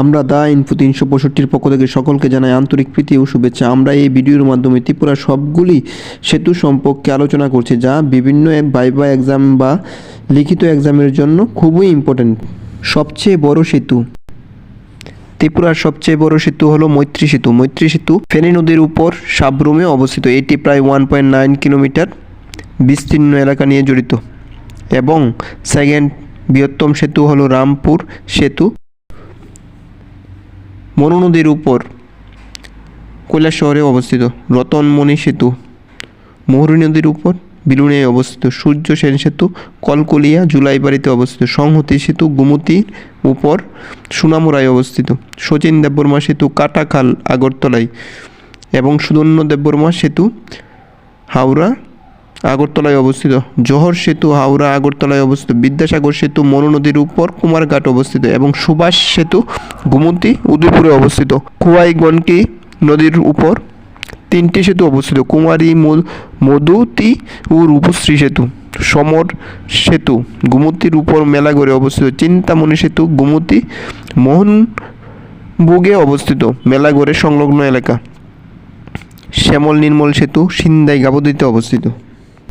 আমরা দা ইনফো তিনশো পঁয়ষট্টির পক্ষ থেকে সকলকে জানাই আন্তরিক প্রীতি ও শুভেচ্ছা। আমরা এই ভিডিওর মাধ্যমে ত্রিপুরা সবগুলি সেতু সম্পর্কে আলোচনা করছি, যা বিভিন্ন বাইবা এক্সাম বা লিখিত এক্সামের জন্য খুবই ইম্পর্ট্যান্ট সবচেয়ে বড় সেতু। ত্রিপুরার সবচেয়ে বড় সেতু হলো মৈত্রী সেতু। মৈত্রী সেতু ফেনী নদীর উপর সাবরুমে অবস্থিত। এটি প্রায় ওয়ান পয়েন্ট নাইন কিলোমিটার বিস্তীর্ণ এলাকা নিয়ে জড়িত। এবং সেকেন্ড বৃহত্তম সেতু হলো রামপুর সেতু। মনু নদীর উপর কৈলাস শহরে অবস্থিত রতনমণি সেতু। মহুরী নদীর উপর বিলুনে অবস্থিত সূর্য সেন সেতু, কলকলিয়া জুলাইবাড়িতে অবস্থিত সংহতি সেতু গুমতির উপর সুনামুরায় অবস্থিত। শচীন দেববর্মা সেতু কাটাখাল, আগরতলায় এবং সুদন্য দেববর্মা সেতু, হাওড়া আগরতলায় অবস্থিত। জোহর সেতু, হাওড়া আগরতলায় অবস্থিত। বিদ্যাসাগর সেতু, মনু নদীর উপর কুমারঘাট অবস্থিত এবং সুভাষ সেতু, গুমতি, উদয়পুরে অবস্থিত। কুয়াই গনকি নদীর উপর তিনটি সেতু অবস্থিত। কুমারী মধুতি ও রূপশ্রী সেতু, সমর সেতু, গুমতির উপর মেলাগড়ে অবস্থিত। চিন্তামণি সেতু, গুমতি মোহনবুগে অবস্থিত। মেলাগড়ে সংলগ্ন এলাকা। শ্যামল নির্মল সেতু সিন্দাই গাবদিতে অবস্থিত।